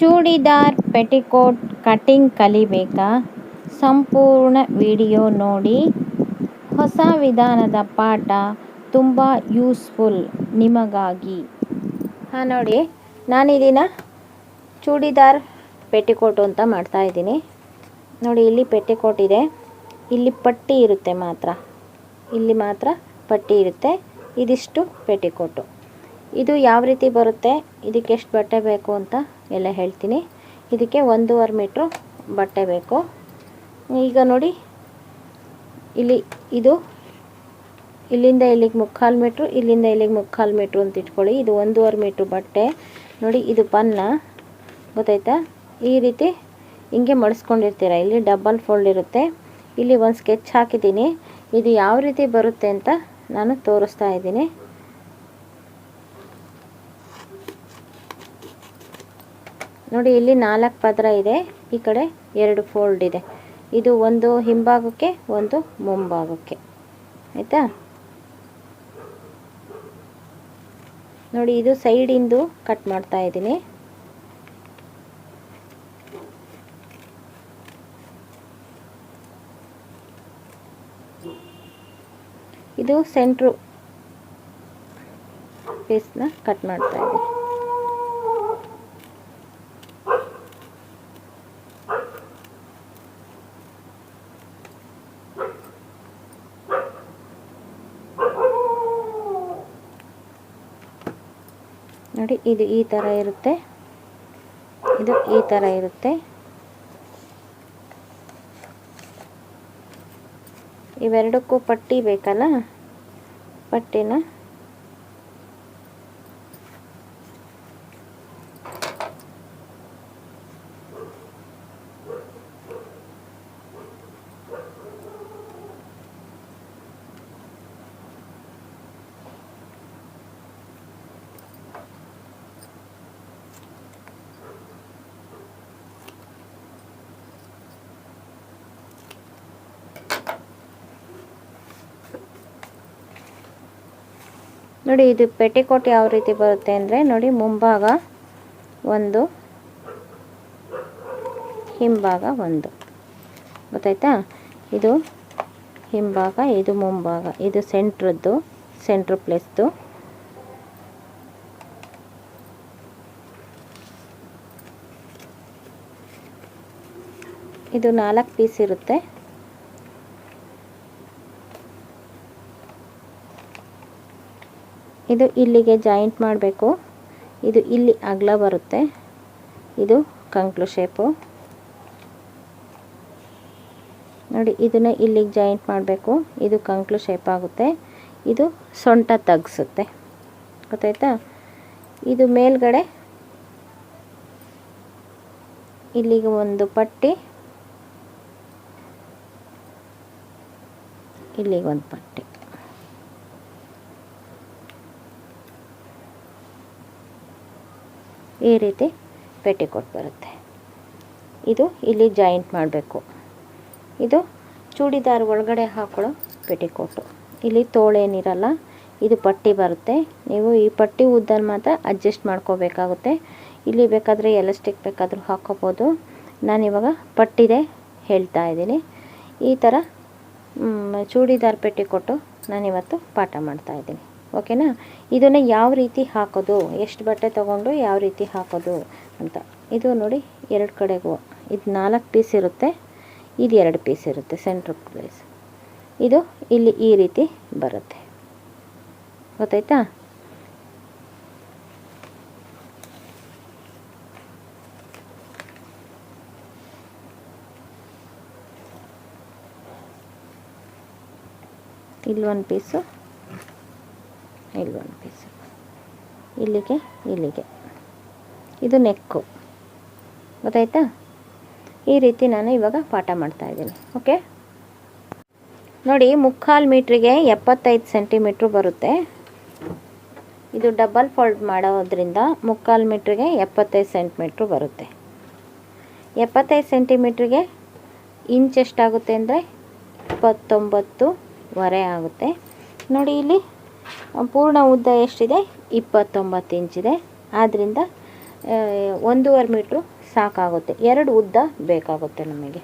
Churidar, petticoat cutting ಕಲಿಬೇಕಾ? ಸಂಪೂರ್ಣ video ನೋಡಿ. ಹೊಸ ವಿಧಾನದ ಪಾಠ ತುಂಬ ಯೂಸ್ಫುಲ್ ನಿಮಗಾಗಿ. ಹಾಂ, ನೋಡಿ. ನಾನಿದಿನ ಚೂಡಿದಾರ್, ಪೆಟಿಕೋಟು ಅಂತ ಮಾಡ್ತಾ ಇದ್ದೀನಿ. ನೋಡಿ, ಇಲ್ಲಿ ಪೆಟಿಕೋಟ್ ಇದೆ. ಇಲ್ಲಿ ಪಟ್ಟಿ ಇರುತ್ತೆ ಮಾತ್ರ. ಇಲ್ಲಿ ಮಾತ್ರ ಪಟ್ಟಿ ಇರುತ್ತೆ. ಇದಿಷ್ಟು ಪೆಟಿಕೋಟು. ಇದು ಯಾವ ರೀತಿ ಬರುತ್ತೆ? ಇದಕ್ಕೆ ಎಷ್ಟು ಬಟ್ಟೆ ಬೇಕು ಅಂತ? ಎಲ್ಲ ಹೇಳ್ತೀನಿ. ಇದಕ್ಕೆ ಒಂದೂವರೆ ಮೀಟ್ರು ಬಟ್ಟೆ ಬೇಕು. ಈಗ ನೋಡಿ, ಇಲ್ಲಿ ಇದು, ಇಲ್ಲಿಂದ ಇಲ್ಲಿಗೆ ಮುಕ್ಕಾಲು ಮೀಟ್ರು, ಇಲ್ಲಿಂದ ಇಲ್ಲಿಗೆ ಮುಕ್ಕಾಲು ಮೀಟ್ರು ಅಂತ ಇಟ್ಕೊಳ್ಳಿ. ಇದು ಒಂದೂವರೆ ಮೀಟ್ರು ಬಟ್ಟೆ. ನೋಡಿ, ಇದು ಪನ್ನ ಗೊತ್ತಾಯ್ತಾ? ಈ ರೀತಿ ಹಿಂಗೆ ಮಡಿಸ್ಕೊಂಡಿರ್ತೀರ? ಇಲ್ಲಿ ಡಬಲ್ ಫೋಲ್ಡ್ ಇರುತ್ತೆ. ಇಲ್ಲಿ ಒಂದು ಸ್ಕೆಚ್ ಹಾಕಿದ್ದೀನಿ. ಇದು ಯಾವ ರೀತಿ ಬರುತ್ತೆ ಅಂತ ನಾನು ತೋರಿಸ್ತಾ ಇದ್ದೀನಿ. ನೋಡಿ, ಇಲ್ಲಿ ನಾಲ್ಕು ಪದರ ಇದೆ. ಈ ಕಡೆ ಎರಡು ಫೋಲ್ಡ್ ಇದೆ. ಇದು ಒಂದು ಹಿಂಭಾಗಕ್ಕೆ, ಒಂದು ಮುಂಭಾಗಕ್ಕೆ. ಆಯಿತಾ? ನೋಡಿ, ಇದು ಸೈಡಿಂದು ಕಟ್ ಮಾಡ್ತಾ ಇದ್ದೀನಿ. ಇದು ಸೆಂಟ್ರು ಪೀಸ್ನ ಕಟ್ ಮಾಡ್ತಾ ಇದ್ದೀನಿ. ನೋಡಿ ಇದು ಈ ಥರ ಇರುತ್ತೆ. ಇದು ಈ ಥರ ಇರುತ್ತೆ. ಇವೆರಡಕ್ಕೂ ಪಟ್ಟಿ ಬೇಕಲ್ಲ? ಪಟ್ಟಿನ ನೋಡಿ, ಇದು ಪೆಟಿಕೋಟ್ ಯಾವ ರೀತಿ ಬರುತ್ತೆ ಅಂದರೆ ನೋಡಿ, ಮುಂಭಾಗ ಒಂದು, ಹಿಂಭಾಗ ಒಂದು. ಗೊತ್ತಾಯ್ತಾ? ಇದು ಹಿಂಭಾಗ, ಇದು ಮುಂಭಾಗ. ಇದು ಸೆಂಟ್ರದ್ದು ಸೆಂಟ್ರ್ ಪ್ಲೇಸ್ದು ಇದು ನಾಲ್ಕು ಪೀಸ್ ಇರುತ್ತೆ. ಇದು ಇಲ್ಲಿಗೆ ಜಾಯಿಂಟ್ ಮಾಡಬೇಕು. ಇದು ಇಲ್ಲಿ ಅಗಲ ಬರುತ್ತೆ. ಇದು ಕಂಕ್ಳು ಶೇಪು ನೋಡಿ, ಇದನ್ನು ಇಲ್ಲಿಗೆ ಜಾಯಿಂಟ್ ಮಾಡಬೇಕು. ಇದು ಕಂಕ್ಳು ಶೇಪ್ ಆಗುತ್ತೆ. ಇದು ಸೊಂಟ ತಗ್ಸುತ್ತೆ. ಗೊತ್ತಾಯ್ತಾ? ಇದು ಮೇಲ್ಗಡೆ ಇಲ್ಲಿಗೆ ಒಂದು ಪಟ್ಟಿ, ಇಲ್ಲಿಗೆ ಒಂದು ಪಟ್ಟಿ. ಈ ರೀತಿ ಪೆಟಿಕೋಟ್ ಬರುತ್ತೆ. ಇದು ಇಲ್ಲಿ ಜಾಯಿಂಟ್ ಮಾಡಬೇಕು. ಇದು ಚೂಡಿದಾರ್ ಒಳಗಡೆ ಹಾಕೊಳ್ಳೋ ಪೆಟಿಕೋಟು ಇಲ್ಲಿ ತೋಳೇನಿರಲ್ಲ ಇದು ಪಟ್ಟಿ ಬರುತ್ತೆ. ನೀವು ಈ ಪಟ್ಟಿ ಉದ್ದನ ಮಾತ್ರ ಅಡ್ಜಸ್ಟ್ ಮಾಡ್ಕೋಬೇಕಾಗುತ್ತೆ. ಇಲ್ಲಿ ಬೇಕಾದರೆ ಎಲಾಸ್ಟಿಕ್ ಬೇಕಾದರೂ ಹಾಕೋಬೋದು. ನಾನಿವಾಗ ಪಟ್ಟಿದೆ ಹೇಳ್ತಾ ಇದ್ದೀನಿ. ಈ ಥರ ಚೂಡಿದಾರ್ ಪೆಟ್ಟಿಕೊಟ್ಟು ನಾನಿವತ್ತು ಪಾಠ ಮಾಡ್ತಾ ಇದ್ದೀನಿ. ಓಕೆನಾ? ಇದನ್ನು ಯಾವ ರೀತಿ ಹಾಕೋದು? ಎಷ್ಟು ಬಟ್ಟೆ ತೊಗೊಂಡು ಯಾವ ರೀತಿ ಹಾಕೋದು ಅಂತ. ಇದು ನೋಡಿ ಎರಡು ಕಡೆಗೂ. ಇದು ನಾಲ್ಕು ಪೀಸ್ ಇರುತ್ತೆ. ಇದು ಎರಡು ಪೀಸ್ ಇರುತ್ತೆ ಸೆಂಟ್ರ್ ಪ್ಲೇಸ್ ಇದು ಇಲ್ಲಿ ಈ ರೀತಿ ಬರುತ್ತೆ. ಗೊತ್ತಾಯ್ತಾ? ಇಲ್ಲಿ ಒಂದು ಪೀಸು ಇಲ್ಲಿ ಒಂದು ಪೀಸು ಇಲ್ಲಿಗೆ ಇಲ್ಲಿಗೆ. ಇದು ನೆಕ್ಕು. ಗೊತ್ತಾಯ್ತಾ? ಈ ರೀತಿ ನಾನು ಇವಾಗ ಪಾಠ ಮಾಡ್ತಾ ಇದ್ದೀನಿ. ಓಕೆ? ನೋಡಿ, ಮುಕ್ಕಾಲು ಮೀಟ್ರಿಗೆ ಎಪ್ಪತ್ತೈದು ಸೆಂಟಿಮೀಟ್ರ್ ಬರುತ್ತೆ. ಇದು ಡಬಲ್ ಫೋಲ್ಡ್ ಮಾಡೋದ್ರಿಂದ ಮುಕ್ಕಾಲು ಮೀಟ್ರಿಗೆ ಎಪ್ಪತ್ತೈದು ಸೆಂಟಿಮೀಟ್ರ್ ಬರುತ್ತೆ. ಎಪ್ಪತ್ತೈದು ಸೆಂಟಿಮೀಟ್ರಿಗೆ ಇಂಚ್ ಎಷ್ಟಾಗುತ್ತೆ ಅಂದರೆ ಇಪ್ಪತ್ತೊಂಬತ್ತುವರೆ ಆಗುತ್ತೆ. ನೋಡಿ ಇಲ್ಲಿ ಪೂರ್ಣ ಉದ್ದ ಎಷ್ಟಿದೆ? ಇಪ್ಪತ್ತೊಂಬತ್ತು ಇಂಚಿದೆ. ಆದ್ದರಿಂದ ಒಂದೂವರೆ ಮೀಟ್ರು ಸಾಕಾಗುತ್ತೆ. ಎರಡು ಉದ್ದ ಬೇಕಾಗುತ್ತೆ ನಮಗೆ.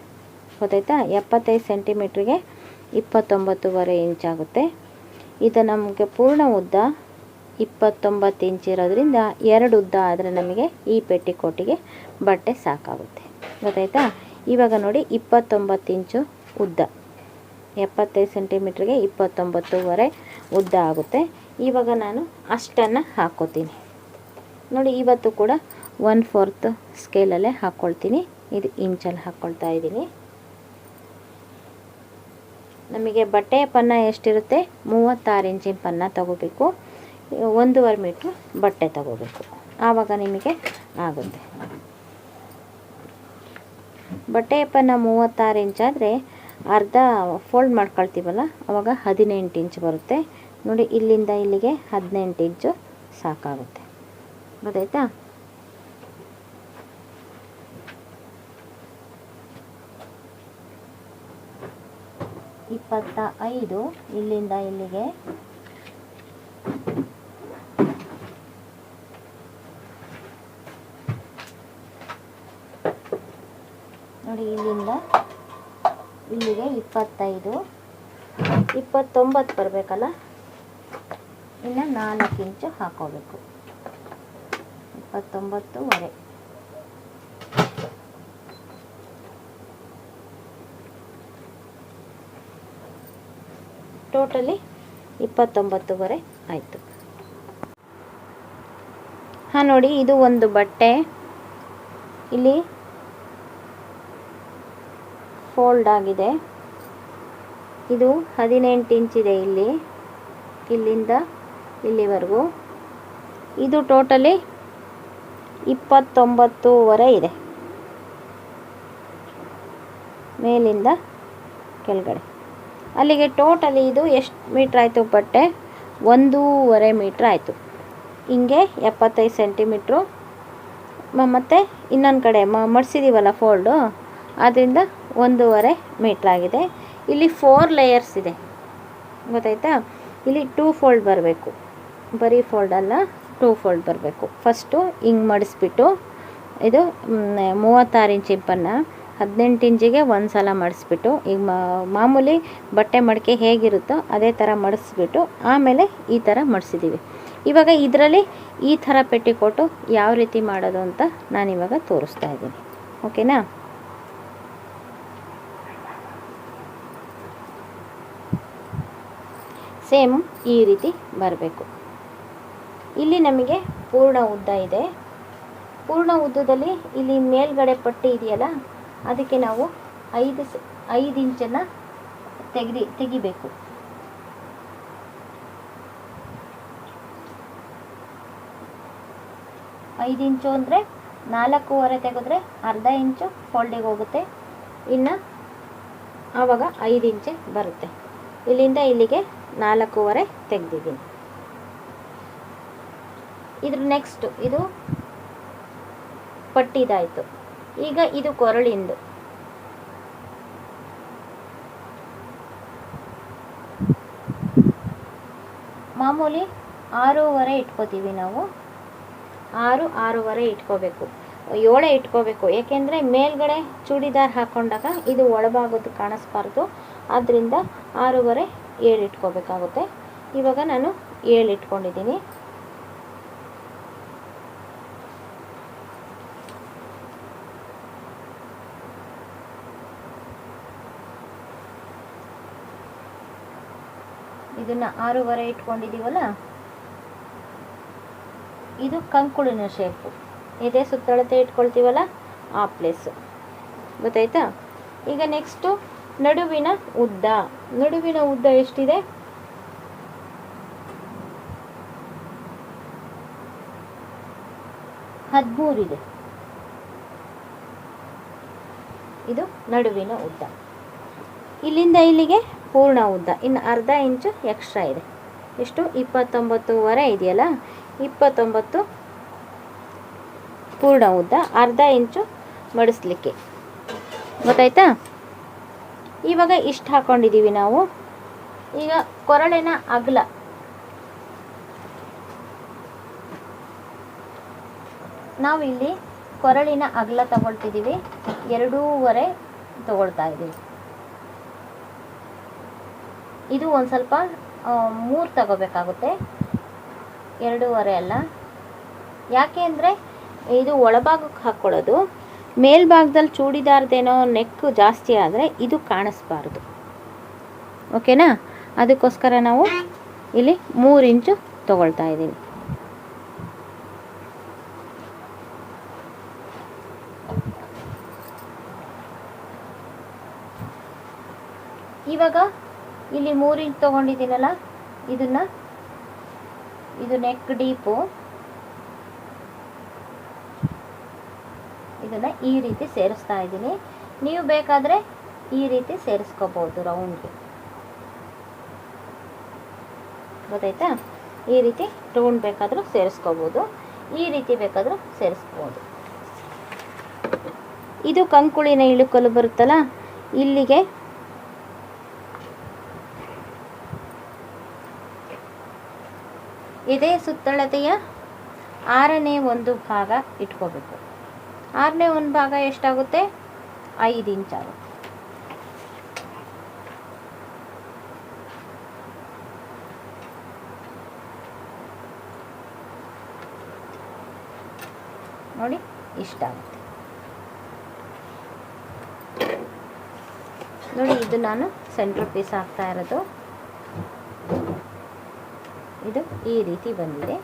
ಗೊತ್ತಾಯ್ತಾ? ಎಪ್ಪತ್ತೈದು ಸೆಂಟಿಮೀಟ್ರಿಗೆ ಇಪ್ಪತ್ತೊಂಬತ್ತುವರೆ ಇಂಚಾಗುತ್ತೆ ಇದು ನಮಗೆ ಪೂರ್ಣ ಉದ್ದ ಇಪ್ಪತ್ತೊಂಬತ್ತು ಇಂಚ್ ಇರೋದ್ರಿಂದ ಎರಡು ಉದ್ದ ಆದರೆ ನಮಗೆ ಈ ಪೆಟ್ಟಿಕೋಟಿಗೆ ಬಟ್ಟೆ ಸಾಕಾಗುತ್ತೆ. ಗೊತ್ತಾಯ್ತಾ? ಇವಾಗ ನೋಡಿ, ಇಪ್ಪತ್ತೊಂಬತ್ತು ಇಂಚು ಉದ್ದ. ಎಪ್ಪತ್ತೈದು ಸೆಂಟಿಮೀಟ್ರಿಗೆ ಇಪ್ಪತ್ತೊಂಬತ್ತುವರೆ ಉದ್ದ ಆಗುತ್ತೆ. ಇವಾಗ ನಾನು ಅಷ್ಟನ್ನು ಹಾಕ್ಕೋತೀನಿ ನೋಡಿ, ಇವತ್ತು ಕೂಡ ಒನ್ ಫೋರ್ತ್ ಸ್ಕೇಲಲ್ಲೇ ಹಾಕ್ಕೊಳ್ತೀನಿ ಇದು ಇಂಚಲ್ಲಿ ಹಾಕ್ಕೊಳ್ತಾ ಇದ್ದೀನಿ. ನಮಗೆ ಬಟ್ಟೆಯ ಪನ್ನ ಎಷ್ಟಿರುತ್ತೆ? ಮೂವತ್ತಾರು ಇಂಚಿನ ಪನ್ನ ತಗೋಬೇಕು. ಒಂದೂವರೆ ಮೀಟ್ರ್ ಬಟ್ಟೆ ತಗೋಬೇಕು. ಆವಾಗ ನಿಮಗೆ ಆಗುತ್ತೆ. ಬಟ್ಟೆಯ ಪನ್ನ ಮೂವತ್ತಾರು ಇಂಚಾದರೆ ಅರ್ಧ ಫೋಲ್ಡ್ ಮಾಡ್ಕೊಳ್ತೀವಲ್ಲ, ಅವಾಗ ಹದಿನೆಂಟು ಇಂಚ್ ಬರುತ್ತೆ. ನೋಡಿ, ಇಲ್ಲಿಂದ ಇಲ್ಲಿಗೆ ಹದಿನೆಂಟು ಇಂಚು ಸಾಕಾಗುತ್ತೆ. ಗೊತ್ತಾಯ್ತಾ? ಇಪ್ಪತ್ತ ಐದು ಇಲ್ಲಿಂದ ಇಲ್ಲಿಗೆ ನೋಡಿ ಇಲ್ಲಿಂದ ಇಲ್ಲಿಗೆ ಇಪ್ಪತ್ತೈದು. ಇಪ್ಪತ್ತೊಂಬತ್ತು ಬರಬೇಕಲ್ಲ? ಇನ್ನು ನಾಲ್ಕು ಇಂಚು ಹಾಕೋಬೇಕು. ಇಪ್ಪತ್ತೊಂಬತ್ತುವರೆ. ಟೋಟಲಿ ಇಪ್ಪತ್ತೊಂಬತ್ತುವರೆ ಆಯಿತು. ಹಾಂ, ನೋಡಿ, ಇದು ಒಂದು ಬಟ್ಟೆ. ಇಲ್ಲಿ ಫೋಲ್ಡ್ ಆಗಿದೆ. ಇದು ಹದಿನೆಂಟು ಇಂಚಿದೆ ಇಲ್ಲಿ, ಇಲ್ಲಿಂದ ಇಲ್ಲಿವರೆಗೂ. ಇದು ಟೋಟಲಿ ಇಪ್ಪತ್ತೊಂಬತ್ತೂವರೆ ಇದೆ. ಮೇಲಿಂದ ಕೆಳಗಡೆ. ಅಲ್ಲಿಗೆ ಟೋಟಲಿ ಇದು ಎಷ್ಟು ಮೀಟ್ರ್ ಆಯಿತು ಬಟ್ಟೆ? ಒಂದೂವರೆ ಮೀಟ್ರ್ ಆಯಿತು. ಹಿಂಗೆ ಎಪ್ಪತ್ತೈದು ಸೆಂಟಿಮೀಟ್ರು ಮತ್ತು ಇನ್ನೊಂದು ಕಡೆ ಮಡಿಸಿದ್ದೀವಲ್ಲ ಫೋಲ್ಡು ಆದ್ದರಿಂದ ಒಂದೂವರೆ ಮೀಟ್ರ್ ಆಗಿದೆ. ಇಲ್ಲಿ ಫೋರ್ ಲೇಯರ್ಸ್ ಇದೆ. ಗೊತ್ತಾಯ್ತಾ? ಇಲ್ಲಿ ಟೂ ಫೋಲ್ಡ್ ಬರಬೇಕು. ಬರೀ ಫೋಲ್ಡ್ ಅಲ್ಲ ಟೂ ಫೋಲ್ಡ್ ಬರಬೇಕು. ಫಸ್ಟು ಹಿಂಗೆ ಮಡಿಸ್ಬಿಟ್ಟು, ಇದು ಮೂವತ್ತಾರು ಇಂಚ್ ಪನ್ನ ಹದಿನೆಂಟು ಇಂಚಿಗೆ ಒಂದು ಸಲ ಮಡಿಸ್ಬಿಟ್ಟು ಈಗ ಮಾಮೂಲಿ ಬಟ್ಟೆ ಮಡಿಕೆ ಹೇಗಿರುತ್ತೋ ಅದೇ ಥರ ಮಡಿಸ್ಬಿಟ್ಟು, ಆಮೇಲೆ ಈ ಥರ ಮಡಿಸಿದ್ದೀವಿ ಇವಾಗ ಇದರಲ್ಲಿ ಈ ಥರ ಪೆಟ್ಟಿಕೋಟು ಯಾವ ರೀತಿ ಮಾಡೋದು ಅಂತ ನಾನಿವಾಗ ತೋರಿಸ್ತಾ ಇದ್ದೀನಿ. ಓಕೆನಾ ಸೇಮ್ ಈ ರೀತಿ ಬರಬೇಕು. ಇಲ್ಲಿ ನಮಗೆ ಪೂರ್ಣ ಉದ್ದ ಇದೆ. ಪೂರ್ಣ ಉದ್ದದಲ್ಲಿ ಇಲ್ಲಿ ಮೇಲ್ಗಡೆ ಪಟ್ಟಿ ಇದೆಯಲ್ಲ, ಅದಕ್ಕೆ ನಾವು ಐದು ಐದು ಇಂಚನ್ನು ತೆಗೆದಿ, ತೆಗಿಬೇಕು. ಐದು ಇಂಚು ಅಂದರೆ ನಾಲ್ಕೂವರೆ ತೆಗೆದ್ರೆ ಅರ್ಧ ಇಂಚು ಫೋಲ್ಡಿಗೆ ಹೋಗುತ್ತೆ. ಇನ್ನು ಆವಾಗ ಐದು ಇಂಚೆ ಬರುತ್ತೆ. ಇಲ್ಲಿಂದ ಇಲ್ಲಿಗೆ ನಾಲ್ಕೂವರೆ ತೆಗೆದಿದ್ದೀನಿ. ಇದ್ರ ನೆಕ್ಸ್ಟ್ ಇದು ಪಟ್ಟಿದಾಯಿತು. ಈಗ ಇದು ಕೊರಳಿಂದು. ಮಾಮೂಲಿ ಆರೂವರೆ ಇಟ್ಕೋತೀವಿ ನಾವು. ಆರು, ಆರೂವರೆ ಇಟ್ಕೋಬೇಕು. ಏಳೆ ಇಟ್ಕೋಬೇಕು. ಏಕೆಂದರೆ ಮೇಲ್ಗಡೆ ಚೂಡಿದಾರ್ ಹಾಕ್ಕೊಂಡಾಗ ಇದು ಒಳಭಾಗದ್ದು ಕಾಣಿಸ್ಬಾರ್ದು. ಆದ್ದರಿಂದ ಆರೂವರೆ ಏಳು ಇಟ್ಕೋಬೇಕಾಗುತ್ತೆ ಇವಾಗ ನಾನು ಏಳು ಇಟ್ಕೊಂಡಿದ್ದೀನಿ ಇದನ್ನು ಆರೂವರೆ ಇಟ್ಕೊಂಡಿದ್ದೀವಲ್ಲ? ಇದು ಕಂಕುಳಿನ ಶೇಪು ಇದೇ ಸುತ್ತಳತೆ ಇಟ್ಕೊಳ್ತೀವಲ್ಲ? ಆ ಪ್ಲೇಸು ಗೊತ್ತಾಯ್ತಾ? ಈಗ ನೆಕ್ಸ್ಟು ನಡುವಿನ ಉದ್ದ. ನಡುವಿನ ಉದ್ದ ಎಷ್ಟಿದೆ? ಹದಿಮೂರಿದೆ. ಇದು ನಡುವಿನ ಉದ್ದ. ಇಲ್ಲಿಂದ ಇಲ್ಲಿಗೆ ಪೂರ್ಣ ಉದ್ದ. ಇನ್ನು ಅರ್ಧ ಇಂಚು ಎಕ್ಸ್ಟ್ರಾ ಇದೆ. ಎಷ್ಟು? ಇಪ್ಪತ್ತೊಂಬತ್ತುವರೆ ಇದೆಯಲ್ಲ? ಇಪ್ಪತ್ತೊಂಬತ್ತು ಪೂರ್ಣ ಉದ್ದ. ಅರ್ಧ ಇಂಚು ಮಡಿಸ್ಲಿಕ್ಕೆ. ಗೊತ್ತಾಯ್ತಾ? ಇವಾಗ ಇಷ್ಟು ಹಾಕ್ಕೊಂಡಿದ್ದೀವಿ ನಾವು. ಈಗ ಕೊರಳಿನ ಅಗಲ. ನಾವಿಲ್ಲಿ ಕೊರಳಿನ ಅಗಲ ತಗೊಳ್ತಿದ್ದೀವಿ ಎರಡೂವರೆ ತಗೊಳ್ತಾ ಇದ್ದೀವಿ ಇದು ಒಂದು ಸ್ವಲ್ಪ ಮೂರು ತಗೋಬೇಕಾಗುತ್ತೆ. ಎರಡೂವರೆ ಅಲ್ಲ. ಯಾಕೆ ಅಂದರೆ, ಇದು ಒಳಭಾಗಕ್ಕೆ ಹಾಕ್ಕೊಳ್ಳೋದು ಮೇಲ್ಭಾಗದಲ್ಲಿ ಚೂಡಿದಾರ್ದೇನೋ ನೆಕ್ ಜಾಸ್ತಿ ಆದರೆ ಇದು ಕಾಣಿಸ್ಬಾರ್ದು. ಓಕೆನಾ? ಅದಕ್ಕೋಸ್ಕರ ನಾವು ಇಲ್ಲಿ ಮೂರು ಇಂಚು ತಗೊಳ್ತಾ ಇದ್ದೀನಿ. ಇವಾಗ ಇಲ್ಲಿ ಮೂರು ಇಂಚ್ ತೊಗೊಂಡಿದ್ದೀನಲ್ಲ, ಇದನ್ನು, ಇದು ನೆಕ್ ಡೀಪು ಇದನ್ನು ಈ ರೀತಿ ಸೇರಿಸ್ತಾ ಇದ್ದೀನಿ. ನೀವು ಬೇಕಾದರೆ ಈ ರೀತಿ ಸೇರಿಸ್ಕೋಬೋದು ರೌಂಡ್ಗೆ ಗೊತ್ತಾಯ್ತಾ? ಈ ರೀತಿ ರೌಂಡ್ ಬೇಕಾದರೂ ಸೇರಿಸ್ಕೋಬೋದು. ಈ ರೀತಿ ಬೇಕಾದರೂ ಸೇರಿಸ್ಬೋದು ಇದು ಕಂಕುಳಿನ ಇಳುಕಲು ಬರುತ್ತಲ್ಲ, ಇಲ್ಲಿಗೆ ಇದೇ ಸುತ್ತಳತೆಯ ಆರನೇ ಒಂದು ಭಾಗ ಇಟ್ಕೋಬೇಕು. ಆರನೇ ಒಂದು ಭಾಗ ಎಷ್ಟಾಗುತ್ತೆ? ಐದು ಇಂಚ್ ಆಗುತ್ತೆ. ನೋಡಿ ಇಷ್ಟ ಆಗುತ್ತೆ ನೋಡಿ, ಇದು ನಾನು ಸೆಂಟ್ರ್ ಪೀಸ್ ಹಾಕ್ತಾ ಇರೋದು. ಇದು ಈ ರೀತಿ ಬಂದಿದೆ.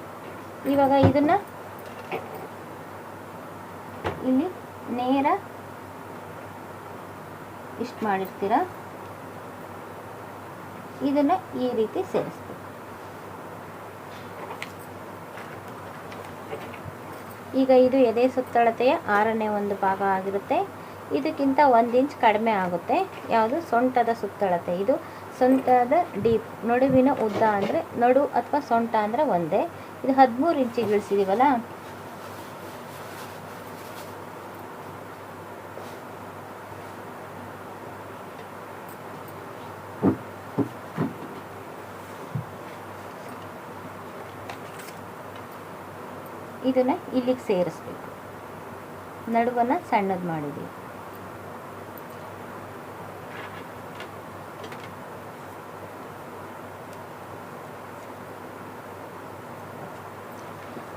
ಇವಾಗ ಇದನ್ನು ಇಲ್ಲಿ ನೇರ ಇಷ್ಟು ಮಾಡಿರ್ತೀರ? ಇದನ್ನು ಈ ರೀತಿ ಸೇರಿಸ್ಬೇಕು. ಈಗ ಇದು ಎದೆ ಸುತ್ತಳತೆಯ ಆರನೇ ಒಂದು ಭಾಗ ಆಗಿರುತ್ತೆ. ಇದಕ್ಕಿಂತ ಒಂದು ಇಂಚ್ ಕಡಿಮೆ ಆಗುತ್ತೆ. ಯಾವುದು? ಸೊಂಟದ ಸುತ್ತಳತೆ. ಇದು ಸೊಂಟದ ಡೀಪ್, ನಡುವಿನ ಉದ್ದ ಅಂದರೆ ನಡು ಅಥವಾ ಸೊಂಟ ಅಂದರೆ ಒಂದೇ. ಇದು ಹದಿಮೂರು ಇಂಚಿಗೆ ಇಳಿಸಿದೀವಲ್ಲ ಇದನ್ನು ಇಲ್ಲಿಗೆ ಸೇರಿಸ್ಬೇಕು. ನಡುವನ್ನು ಸಣ್ಣದು ಮಾಡಿದ್ದೀವಿ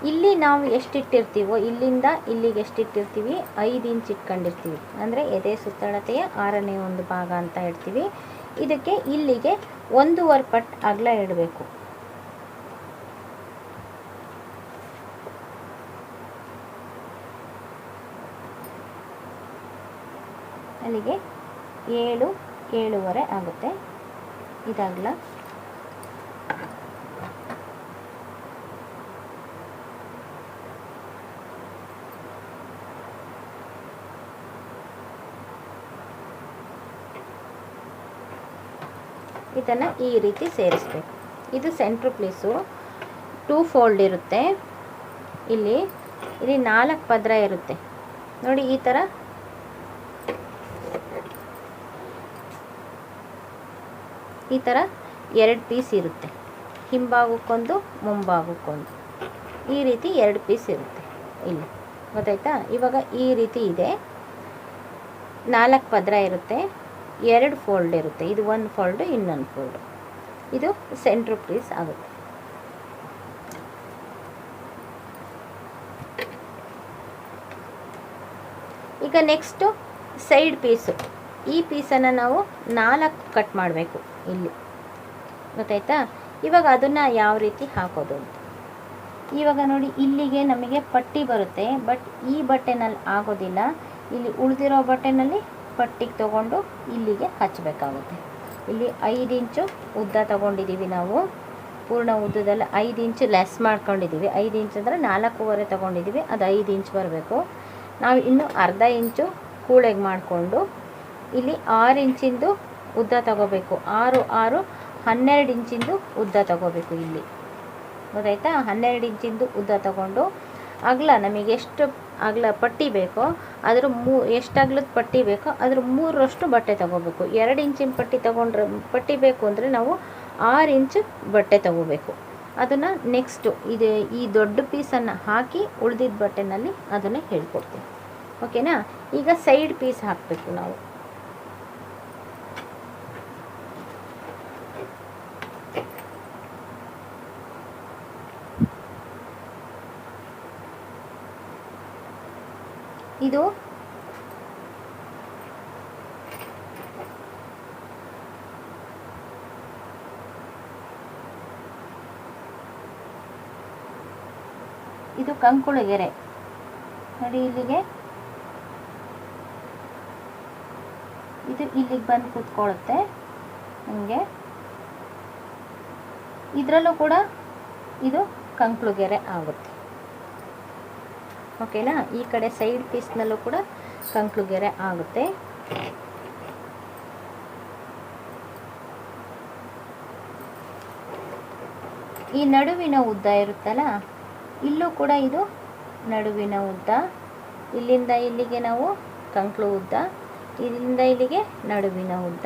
ಇಲ್ಲಿ ನಾವು ಎಷ್ಟಿಟ್ಟಿರ್ತೀವೋ ಇಲ್ಲಿಂದ ಇಲ್ಲಿಗೆ ಎಷ್ಟಿಟ್ಟಿರ್ತೀವಿ? ಐದು ಇಂಚ್ ಇಟ್ಕೊಂಡಿರ್ತೀವಿ. ಅಂದರೆ ಎದೆ ಸುತ್ತಳತೆಯ ಆರನೇ ಒಂದು ಭಾಗ ಅಂತ ಇಡ್ತೀವಿ ಇದಕ್ಕೆ ಇಲ್ಲಿಗೆ ಒಂದೂವರೆ ಪಟ್ ಅಗಲ ಇಡಬೇಕು. ಅಲ್ಲಿಗೆ ಏಳು ಏಳುವರೆ ಆಗುತ್ತೆ. ಇದಾಗಲ. ಇದನ್ನು ಈ ರೀತಿ ಸೇರಿಸ್ಬೇಕು. ಇದು ಸೆಂಟ್ರ್ ಪ್ಲೇಸು ಟೂ ಫೋಲ್ಡ್ ಇರುತ್ತೆ. ಇಲ್ಲಿ ಇಲ್ಲಿ ನಾಲ್ಕು ಪದರ ಇರುತ್ತೆ. ನೋಡಿ, ಈ ಥರ ಈ ಥರ ಎರಡು ಪೀಸ್ ಇರುತ್ತೆ. ಹಿಂಭಾಗಕ್ಕೊಂದು, ಮುಂಭಾಗಕ್ಕೊಂದು. ಈ ರೀತಿ ಎರಡು ಪೀಸ್ ಇರುತ್ತೆ. ಇಲ್ಲಿ ಗೊತ್ತಾಯ್ತಾ? ಇವಾಗ ಈ ರೀತಿ ಇದೆ. ನಾಲ್ಕು ಪದರ ಇರುತ್ತೆ. ಎರಡು ಫೋಲ್ಡ್ ಇರುತ್ತೆ. ಇದು ಒಂದು ಫೋಲ್ಡು ಇನ್ನೊಂದು ಫೋಲ್ಡು ಇದು ಸೆಂಟ್ರ್ ಪೀಸ್ ಆಗುತ್ತೆ. ಈಗ ನೆಕ್ಸ್ಟು ಸೈಡ್ ಪೀಸು ಈ ಪೀಸನ್ನು ನಾವು ನಾಲ್ಕು ಕಟ್ ಮಾಡಬೇಕು. ಇಲ್ಲಿ. ಗೊತ್ತಾಯ್ತಾ? ಇವಾಗ ಅದನ್ನು ಯಾವ ರೀತಿ ಹಾಕೋದು ಅಂತ. ಇವಾಗ ನೋಡಿ, ಇಲ್ಲಿಗೆ ನಮಗೆ ಪಟ್ಟಿ ಬರುತ್ತೆ, ಬಟ್ ಈ ಬಟ್ಟೆನಲ್ಲಿ ಆಗೋದಿಲ್ಲ. ಇಲ್ಲಿ ಉಳಿದಿರೋ ಬಟ್ಟೆನಲ್ಲಿ ಪಟ್ಟಿಗೆ ತಗೊಂಡು ಇಲ್ಲಿಗೆ ಹಚ್ಚಬೇಕಾಗುತ್ತೆ ಇಲ್ಲಿ ಐದು ಇಂಚು ಉದ್ದ ತಗೊಂಡಿದ್ದೀವಿ ನಾವು. ಪೂರ್ಣ ಉದ್ದದಲ್ಲಿ ಐದು ಇಂಚು ಲೆಸ್ ಮಾಡ್ಕೊಂಡಿದ್ದೀವಿ. ಐದು ಇಂಚು ಅಂದರೆ ನಾಲ್ಕೂವರೆ ತೊಗೊಂಡಿದ್ದೀವಿ. ಅದು ಐದು ಇಂಚು ಬರಬೇಕು. ನಾವು ಇನ್ನು ಅರ್ಧ ಇಂಚು ಕೂಳೆಗೆ ಮಾಡಿಕೊಂಡು, ಇಲ್ಲಿ ಆರು ಇಂಚಿಂದು ಉದ್ದ ತಗೋಬೇಕು. ಆರು ಆರು, ಹನ್ನೆರಡು ಇಂಚಿಂದು ಉದ್ದ ತಗೋಬೇಕು ಇಲ್ಲಿ. ಗೊತ್ತಾಯ್ತಾ? ಹನ್ನೆರಡು ಇಂಚಿಂದು ಉದ್ದ ತಗೊಂಡು ಅಗಲ ನಮಗೆ ಎಷ್ಟು ಅಗಲ ಪಟ್ಟಿ ಬೇಕೋ, ಅದ್ರ ಮೂ, ಎಷ್ಟು ಅಗ್ಲದ ಪಟ್ಟಿ ಬೇಕೋ, ಅದ್ರ ಮೂರರಷ್ಟು ಬಟ್ಟೆ ತಗೋಬೇಕು. ಎರಡು ಇಂಚಿನ ಪಟ್ಟಿ ತಗೊಂಡ್ರೆ ಪಟ್ಟಿ ಬೇಕು ಅಂದರೆ ನಾವು ಆರು ಇಂಚು ಬಟ್ಟೆ ತಗೋಬೇಕು. ಅದನ್ನು ನೆಕ್ಸ್ಟು ಇದು, ಈ ದೊಡ್ಡ ಪೀಸನ್ನು ಹಾಕಿ ಉಳಿದಿದ್ದ ಬಟ್ಟೆನಲ್ಲಿ ಅದನ್ನು ಹೇಳ್ಕೊಡ್ತೀನಿ. ಓಕೆನಾ ಈಗ ಸೈಡ್ ಪೀಸ್ ಹಾಕಬೇಕು ನಾವು. ಇದು ಇದು ಕಂಕುಳಗೆರೆ. ನೋಡಿ ಇಲ್ಲಿಗೆ. ಇದು ಇಲ್ಲಿಗೆ ಬಂದು ಕೂತ್ಕೊಳ್ಳುತ್ತೆ. ನಮಗೆ ಇದರಲ್ಲೂ ಕೂಡ ಇದು ಕಂಕುಳಗೆರೆ ಆಗುತ್ತೆ. ಓಕೆನಾ? ಈ ಕಡೆ ಸೈಡ್ ಪೀಸ್ನಲ್ಲೂ ಕೂಡ ಕಂಕ್ಳುಗೆರೆ ಆಗುತ್ತೆ. ಈ ನಡುವಿನ ಉದ್ದ ಇರುತ್ತಲ್ಲ, ಇಲ್ಲೂ ಕೂಡ ಇದು ನಡುವಿನ ಉದ್ದ. ಇಲ್ಲಿಂದ ಇಲ್ಲಿಗೆ ನಾವು ಕಂಕ್ಳು ಉದ್ದ, ಇಲ್ಲಿಂದ ಇಲ್ಲಿಗೆ ನಡುವಿನ ಉದ್ದ.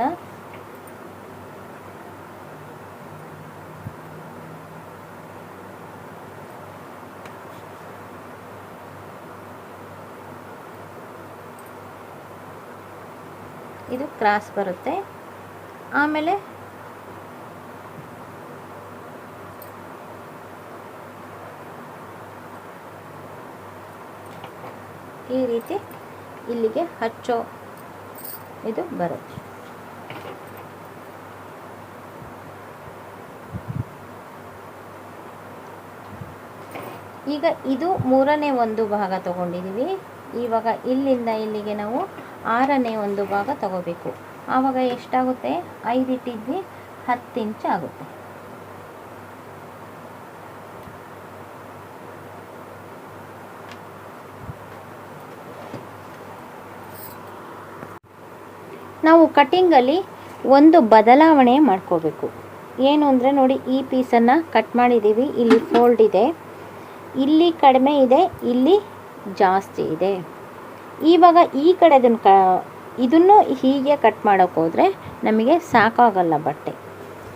ಇದು ಕ್ರಾಸ್ ಬರುತ್ತೆ. ಆಮೇಲೆ ಈ ರೀತಿ ಇಲ್ಲಿಗೆ ಹಚ್ಚೋ ಇದು ಬರುತ್ತೆ. ಈಗ ಇದು ಮೂರನೇ ಒಂದು ಭಾಗ ತಗೊಂಡಿದ್ದೀವಿ. ಇವಾಗ ಇಲ್ಲಿಂದ ಇಲ್ಲಿಗೆ ನಾವು ಆರನೇ ಒಂದು ಭಾಗ ತಗೋಬೇಕು. ಆವಾಗ ಎಷ್ಟಾಗುತ್ತೆ? ಐದು ಇಟ್ಟಿದ್ವಿ, ಹತ್ತು ಇಂಚ್ ಆಗುತ್ತೆ. ನಾವು ಕಟ್ಟಿಂಗಲ್ಲಿ ಒಂದು ಬದಲಾವಣೆ ಮಾಡ್ಕೋಬೇಕು. ಏನು ಅಂದರೆ ನೋಡಿ, ಈ ಪೀಸನ್ನು ಕಟ್ ಮಾಡಿದ್ದೀವಿ, ಇಲ್ಲಿ ಫೋಲ್ಡ್ ಇದೆ. ಇಲ್ಲಿ ಕಡಿಮೆ ಇದೆ, ಇಲ್ಲಿ ಜಾಸ್ತಿ ಇದೆ. ಇವಾಗ ಈ ಕಡೆ ಅದನ್ನು ಕ, ಇದನ್ನು ಹೀಗೆ ಕಟ್ ಮಾಡೋಕ್ಕೆ ಹೋದರೆ ನಮಗೆ ಸಾಕಾಗಲ್ಲ ಬಟ್ಟೆ.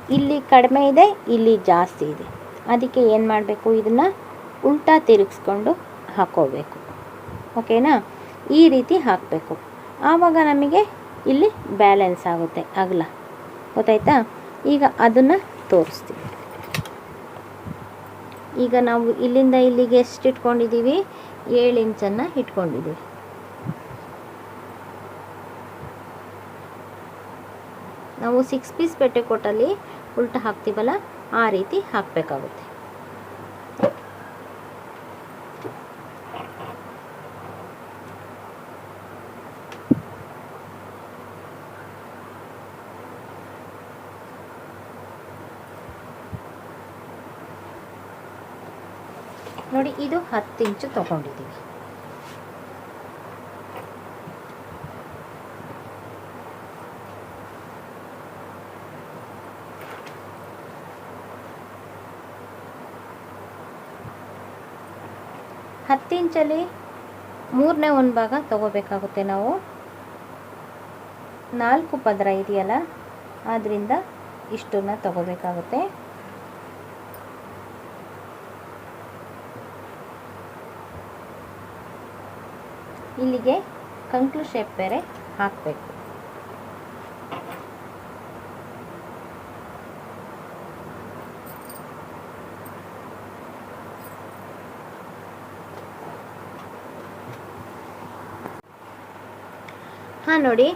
ಇಲ್ಲಿ ಕಡಿಮೆ ಇದೆ, ಇಲ್ಲಿ ಜಾಸ್ತಿ ಇದೆ. ಅದಕ್ಕೆ ಏನು ಮಾಡಬೇಕು? ಇದನ್ನು ಉಲ್ಟಾ ತಿರುಗಿಸ್ಕೊಂಡು ಹಾಕೋಬೇಕು. ಓಕೆನಾ? ಈ ರೀತಿ ಹಾಕಬೇಕು. ಆವಾಗ ನಮಗೆ ಇಲ್ಲಿ ಬ್ಯಾಲೆನ್ಸ್ ಆಗುತ್ತೆ ಅಗಲ. ಗೊತ್ತಾಯ್ತಾ? ಈಗ ಅದನ್ನು ತೋರಿಸ್ತೀವಿ. ಈಗ ನಾವು ಇಲ್ಲಿಂದ ಇಲ್ಲಿಗೆ ಎಷ್ಟು ಇಟ್ಕೊಂಡಿದ್ದೀವಿ? ಏಳು ಇಂಚನ್ನು ಇಟ್ಕೊಂಡಿದ್ದೀವಿ. ನಾವು ಸಿಕ್ಸ್ ಪೀಸ್ ಪೆಟ್ಟೆಕೋಟಲ್ಲಿ ಉಲ್ಟ ಹಾಕ್ತೀವಲ್ಲ ಆ ರೀತಿ ಹಾಕಬೇಕಾಗುತ್ತೆ. ನೋಡಿ ಇದು ಹತ್ತು ಇಂಚು ತಗೊಂಡಿದ್ದೀವಿ ಹತ್ತು ಇಂಚಲ್ಲಿ ಮೂರನೇ ಒಂದು ಭಾಗ ತಗೋಬೇಕಾಗುತ್ತೆ ನಾವು. ನಾಲ್ಕು ಪದರ ಇದೆಯಲ್ಲ ಆದ್ದರಿಂದ ಇಷ್ಟನ್ನು ತಗೋಬೇಕಾಗುತ್ತೆ. ಇಲ್ಲಿಗೆ ಕಂಕ್ಲು ಶೇಪ್ ಬೇರೆ ಹಾಕಬೇಕು. ನೋಡಿ.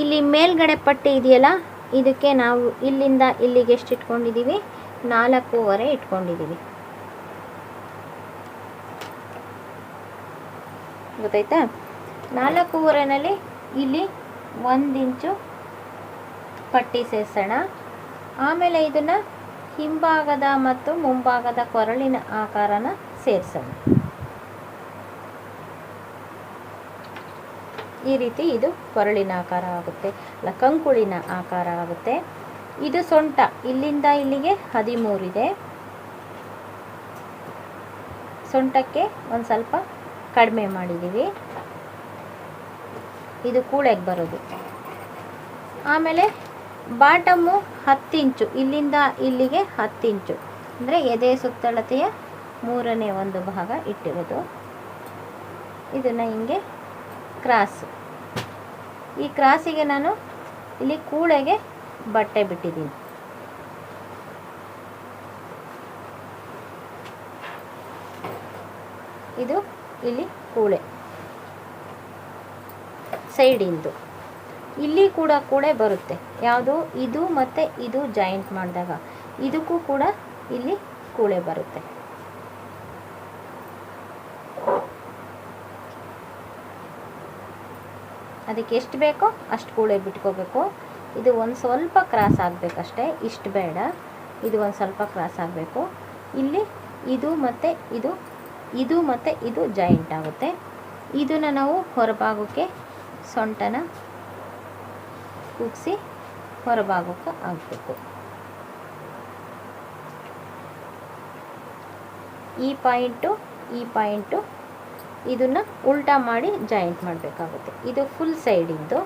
ಇಲ್ಲಿ ಮೇಲ್ಗಡೆ ಪಟ್ಟಿ ಇದೆಯಲ್ಲ? ಇದಕ್ಕೆ ನಾವು ಇಲ್ಲಿಂದ ಇಲ್ಲಿಗೆ ಎಷ್ಟು ಇಟ್ಕೊಂಡಿದ್ದೀವಿ? ನಾಲ್ಕೂವರೆ ಇಟ್ಕೊಂಡಿದ್ದೀವಿ. ಗೊತ್ತಾಯ್ತಾ? ನಾಲ್ಕೂವರೆನಲ್ಲಿ ಇಲ್ಲಿ ಒಂದು ಇಂಚು ಪಟ್ಟಿ ಸೇರಿಸೋಣ. ಆಮೇಲೆ ಇದನ್ನು ಹಿಂಭಾಗದ ಮತ್ತು ಮುಂಭಾಗದ ಕೊರಳಿನ ಆಕಾರನ ಸೇರಿಸೋಣ. ಈ ರೀತಿ ಇದು ಕೊರಳಿನ ಆಕಾರ ಆಗುತ್ತೆ ಅಲ್ಲ ಕಂಕುಳಿನ ಆಕಾರ ಆಗುತ್ತೆ. ಇದು ಸೊಂಟ, ಇಲ್ಲಿಂದ ಇಲ್ಲಿಗೆ ಹದಿಮೂರಿದೆ ಸೊಂಟಕ್ಕೆ ಒಂದು ಸ್ವಲ್ಪ ಕಡಿಮೆ ಮಾಡಿದ್ದೀವಿ. ಇದು ಕೂಳೆಗೆ ಬರೋದು. ಆಮೇಲೆ ಬಾಟಮ್ಮು ಹತ್ತಿಂಚು ಇಲ್ಲಿಂದ ಇಲ್ಲಿಗೆ ಹತ್ತು ಇಂಚು. ಅಂದರೆ ಎದೆ ಸುತ್ತಳತೆಯ ಮೂರನೇ ಒಂದು ಭಾಗ ಇಟ್ಟಿರೋದು. ಇದನ್ನು ಹಿಂಗೆ ಕ್ರಾಸ್. ಈ ಕ್ರಾಸಿಗೆ ನಾನು ಇಲ್ಲಿ ಕೂಳೆಗೆ ಬಟ್ಟೆ ಬಿಟ್ಟಿದ್ದೀನಿ. ಇದು ಇಲ್ಲಿ ಕೂಳೆ. ಸೈಡಿಂದು. ಇಲ್ಲಿ ಕೂಡ ಕೂಳೆ ಬರುತ್ತೆ. ಯಾವುದು? ಇದು ಮತ್ತು ಇದು ಜಾಯಿಂಟ್ ಮಾಡಿದಾಗ. ಇದಕ್ಕೂ ಕೂಡ ಇಲ್ಲಿ ಕೂಳೆ ಬರುತ್ತೆ. ಅದಕ್ಕೆ ಎಷ್ಟು ಬೇಕೋ ಅಷ್ಟು ಕೂಳೆ ಬಿಟ್ಕೋಬೇಕು. ಇದು ಒಂದು ಸ್ವಲ್ಪ ಕ್ರಾಸ್ ಆಗಬೇಕಷ್ಟೇ, ಇಷ್ಟು ಬೇಡ. ಇದು ಒಂದು ಸ್ವಲ್ಪ ಕ್ರಾಸ್ ಆಗಬೇಕು. ಇಲ್ಲಿ ಇದು ಮತ್ತು ಇದು ಇದು ಮತ್ತು ಇದು ಜಾಯಿಂಟ್ ಆಗುತ್ತೆ. ಇದನ್ನು ನಾವು ಹೊರಭಾಗಕ್ಕೆ ಸೊಂಟನ ಕುಗ್ಸಿ ಹೊರಭಾಗಕ್ಕೆ ಆಗಬೇಕು ಈ ಪಾಯಿಂಟು ಈ ಪಾಯಿಂಟು ಇದನ್ನು ಉಲ್ಟಾ ಮಾಡಿ ಜಾಯಿಂಟ್ ಮಾಡಬೇಕಾಗುತ್ತೆ. ಇದು ಫುಲ್ ಸೈಡಿಂದು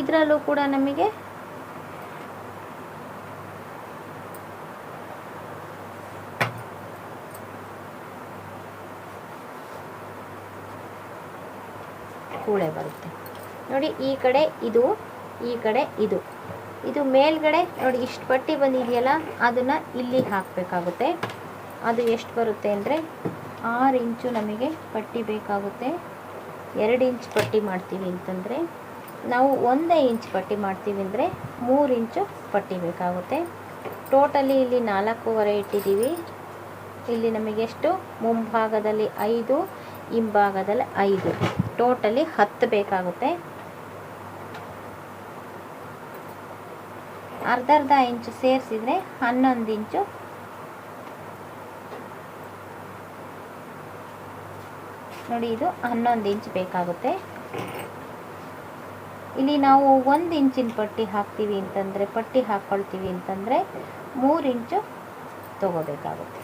ಇದರಲ್ಲೂ ಕೂಡ ನಮಗೆ ಕೂಳೆ ಬರುತ್ತೆ. ನೋಡಿ, ಈ ಕಡೆ ಇದು, ಈ ಕಡೆ ಇದು. ಇದು ಮೇಲ್ಗಡೆ, ನೋಡಿ, ಇಷ್ಟು ಪಟ್ಟಿ ಬಂದಿದೆಯಲ್ಲ, ಅದನ್ನು ಇಲ್ಲಿ ಹಾಕಬೇಕಾಗುತ್ತೆ. ಅದು ಎಷ್ಟು ಬರುತ್ತೆ ಅಂದರೆ ಆರು ಇಂಚು ನಮಗೆ ಪಟ್ಟಿ ಬೇಕಾಗುತ್ತೆ. ಎರಡು ಇಂಚ್ ಪಟ್ಟಿ ಮಾಡ್ತೀವಿ ಅಂತಂದರೆ, ನಾವು ಒಂದೇ ಇಂಚ್ ಪಟ್ಟಿ ಮಾಡ್ತೀವಿ ಅಂದರೆ ಮೂರು ಇಂಚು ಪಟ್ಟಿ ಬೇಕಾಗುತ್ತೆ. ಟೋಟಲಿ ಇಲ್ಲಿ ನಾಲ್ಕೂವರೆ ಇಟ್ಟಿದ್ದೀವಿ. ಇಲ್ಲಿ ನಮಗೆಷ್ಟು ಮುಂಭಾಗದಲ್ಲಿ ಐದು, ಹಿಂಭಾಗದಲ್ಲಿ ಐದು. ಟೋಟಲಿ ಹತ್ತು ಬೇಕಾಗುತ್ತೆ. ಅರ್ಧ ಅರ್ಧ ಇಂಚು ಸೇರಿಸಿದರೆ ಹನ್ನೊಂದು ಇಂಚು ನೋಡಿ, ಇದು ಹನ್ನೊಂದು ಇಂಚ್ ಬೇಕಾಗುತ್ತೆ. ಇಲ್ಲಿ ನಾವು ಒಂದು ಇಂಚಿನ ಪಟ್ಟಿ ಹಾಕ್ತೀವಿ ಅಂತಂದರೆ, ಪಟ್ಟಿ ಹಾಕ್ಕೊಳ್ತೀವಿ ಅಂತಂದರೆ ಮೂರು ಇಂಚು ತಗೋಬೇಕಾಗುತ್ತೆ.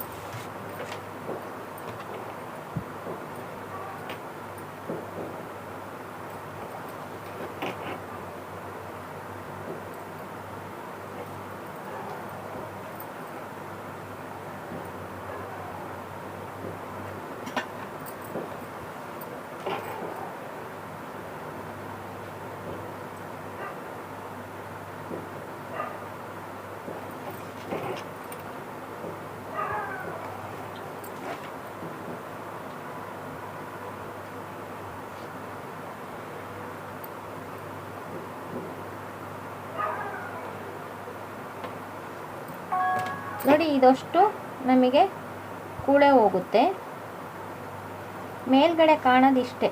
ನೋಡಿ, ಇದಷ್ಟು ನಮಗೆ ಕೂಳೆ ಹೋಗುತ್ತೆ. ಮೇಲ್ಗಡೆ ಕಾಣೋದಿಷ್ಟೇ.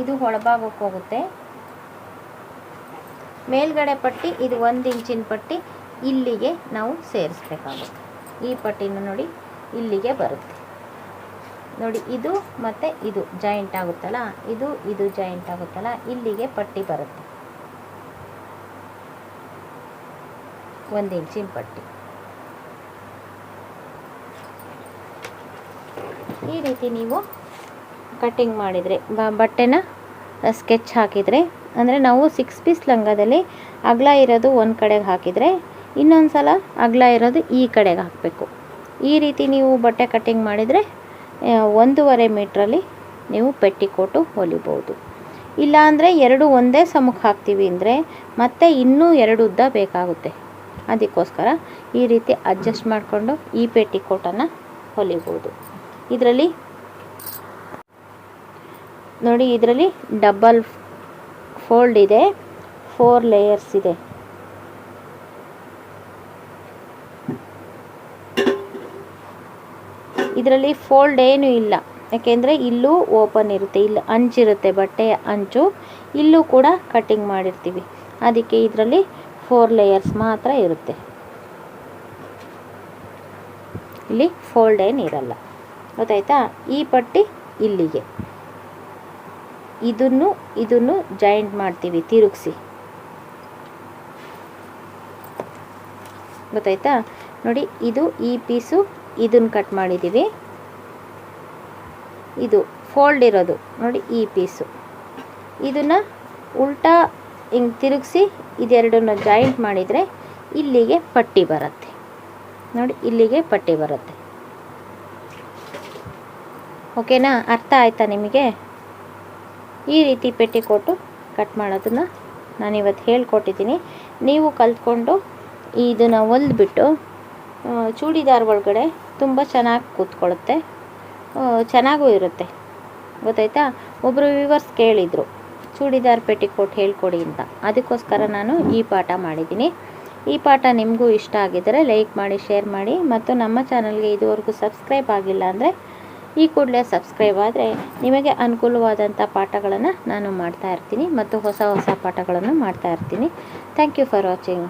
ಇದು ಒಳಭಾಗಕ್ಕೆ ಹೋಗುತ್ತೆ. ಮೇಲ್ಗಡೆ ಪಟ್ಟಿ, ಇದು ಒಂದು ಇಂಚಿನ ಪಟ್ಟಿ, ಇಲ್ಲಿಗೆ ನಾವು ಸೇರಿಸ್ಬೇಕಾಗುತ್ತೆ. ಈ ಪಟ್ಟಿನ ನೋಡಿ, ಇಲ್ಲಿಗೆ ಬರುತ್ತೆ. ನೋಡಿ, ಇದು ಮತ್ತು ಇದು ಜಾಯಿಂಟ್ ಆಗುತ್ತಲ್ಲ? ಇದು ಇದು ಜಾಯಿಂಟ್ ಆಗುತ್ತಲ್ಲ? ಇಲ್ಲಿಗೆ ಪಟ್ಟಿ ಬರುತ್ತೆ. ಒಂದು ಇಂಚಿನ ಪಟ್ಟಿ. ಈ ರೀತಿ ನೀವು ಕಟ್ಟಿಂಗ್ ಮಾಡಿದರೆ ಬಟ್ಟೆನ ಸ್ಕೆಚ್ ಹಾಕಿದರೆ, ಅಂದರೆ ನಾವು ಸಿಕ್ಸ್ ಪೀಸ್ ಲಂಗದಲ್ಲಿ ಅಗಲ ಇರೋದು ಒಂದು ಕಡೆಗೆ ಹಾಕಿದರೆ ಇನ್ನೊಂದು ಸಲ ಅಗಲ ಇರೋದು ಈ ಕಡೆಗೆ ಹಾಕಬೇಕು. ಈ ರೀತಿ ನೀವು ಬಟ್ಟೆ ಕಟ್ಟಿಂಗ್ ಮಾಡಿದರೆ ಒಂದೂವರೆ ಮೀಟ್ರಲ್ಲಿ ನೀವು ಪೆಟ್ಟಿಕೋಟು ಹೊಲಿಬೋದು. ಇಲ್ಲಾಂದರೆ ಎರಡು ಒಂದೇ ಸಮಕ್ಕೆ ಹಾಕ್ತೀವಿ ಅಂದರೆ ಮತ್ತೆ ಇನ್ನೂ ಎರಡು ಉದ್ದ ಬೇಕಾಗುತ್ತೆ. ಅದಕ್ಕೋಸ್ಕರ ಈ ರೀತಿ ಅಡ್ಜಸ್ಟ್ ಮಾಡಿಕೊಂಡು ಈ ಪೆಟ್ಟಿಕೋಟನ್ನು ಹೊಲಿಬೋದು. ಇದರಲ್ಲಿ? ನೋಡಿ, ಇದರಲ್ಲಿ ಡಬಲ್ ಫೋಲ್ಡ್ ಇದೆ. ಫೋರ್ ಲೇಯರ್ಸ್ ಇದೆ. ಇದರಲ್ಲಿ ಫೋಲ್ಡ್ ಏನೂ ಇಲ್ಲ. ಯಾಕೆಂದರೆ ಇಲ್ಲೂ ಓಪನ್ ಇರುತ್ತೆ. ಇಲ್ಲಿ ಅಂಚಿರುತ್ತೆ ಬಟ್ಟೆಯ ಅಂಚು. ಇಲ್ಲೂ ಕೂಡ ಕಟ್ಟಿಂಗ್ ಮಾಡಿರ್ತೀವಿ. ಅದಕ್ಕೆ ಇದರಲ್ಲಿ ಫೋರ್ ಲೇಯರ್ಸ್ ಮಾತ್ರ ಇರುತ್ತೆ. ಇಲ್ಲಿ ಫೋಲ್ಡ್ ಏನು ಇರಲ್ಲ ಗೊತ್ತಾಯ್ತಾ? ಈ ಪಟ್ಟಿ ಇಲ್ಲಿಗೆ. ಇದನ್ನು ಇದನ್ನು ಜಾಯಿಂಟ್ ಮಾಡ್ತೀವಿ, ತಿರುಗಿಸಿ. ಗೊತ್ತಾಯ್ತಾ? ನೋಡಿ, ಇದು ಈ ಪೀಸು ಇದನ್ನು ಕಟ್ ಮಾಡಿದ್ದೀವಿ ಇದು ಫೋಲ್ಡ್ ಇರೋದು. ನೋಡಿ, ಈ ಪೀಸು ಇದನ್ನು ಉಲ್ಟಾ ಹಿಂಗೆ ತಿರುಗಿಸಿ, ಇದೆರಡನ್ನು ಜಾಯಿಂಟ್ ಮಾಡಿದರೆ ಇಲ್ಲಿಗೆ ಪಟ್ಟಿ ಬರುತ್ತೆ. ನೋಡಿ, ಇಲ್ಲಿಗೆ ಪಟ್ಟಿ ಬರುತ್ತೆ. ಓಕೆನಾ? ಅರ್ಥ ಆಯ್ತಾ ನಿಮಗೆ? ಈ ರೀತಿ ಪೆಟ್ಟಿಕೋಟು ಕಟ್ ಮಾಡೋದನ್ನು ನಾನಿವತ್ತು ಹೇಳ್ಕೊಟ್ಟಿದ್ದೀನಿ. ನೀವು ಕಲ್ತ್ಕೊಂಡು ಇದನ್ನು ಹೊಲಿದ್ಬಿಟ್ಟು ಚೂಡಿದಾರ್ ಒಳಗಡೆ ತುಂಬ ಚೆನ್ನಾಗಿ ಕೂತ್ಕೊಳ್ಳುತ್ತೆ. ಚೆನ್ನಾಗೂ ಇರುತ್ತೆ. ಗೊತ್ತಾಯ್ತಾ? ಒಬ್ಬರು ವಿವರ್ಸ್ ಕೇಳಿದರು, ಚೂಡಿದಾರ್ ಪೆಟ್ಟಿಕೋಟ್ ಹೇಳ್ಕೊಡಿ ಅಂತ. ಅದಕ್ಕೋಸ್ಕರ ನಾನು ಈ ಪಾಠ ಮಾಡಿದ್ದೀನಿ. ಈ ಪಾಠ ನಿಮಗೂ ಇಷ್ಟ ಆಗಿದ್ದರೆ ಲೈಕ್ ಮಾಡಿ, ಶೇರ್ ಮಾಡಿ ಮತ್ತು ನಮ್ಮ ಚಾನಲ್ಗೆ ಇದುವರೆಗೂ ಸಬ್ಸ್ಕ್ರೈಬ್ ಆಗಿಲ್ಲ ಅಂದರೆ ಈ ಕೂಡಲೇ ಸಬ್ಸ್ಕ್ರೈಬ್ ಆದರೆ ನಿಮಗೆ ಅನುಕೂಲವಾದಂಥ ಪಾಠಗಳನ್ನು ನಾನು ಮಾಡ್ತಾ ಇರ್ತೀನಿ ಮತ್ತು ಹೊಸ ಹೊಸ ಪಾಠಗಳನ್ನು ಮಾಡ್ತಾ ಇರ್ತೀನಿ. Thank you for watching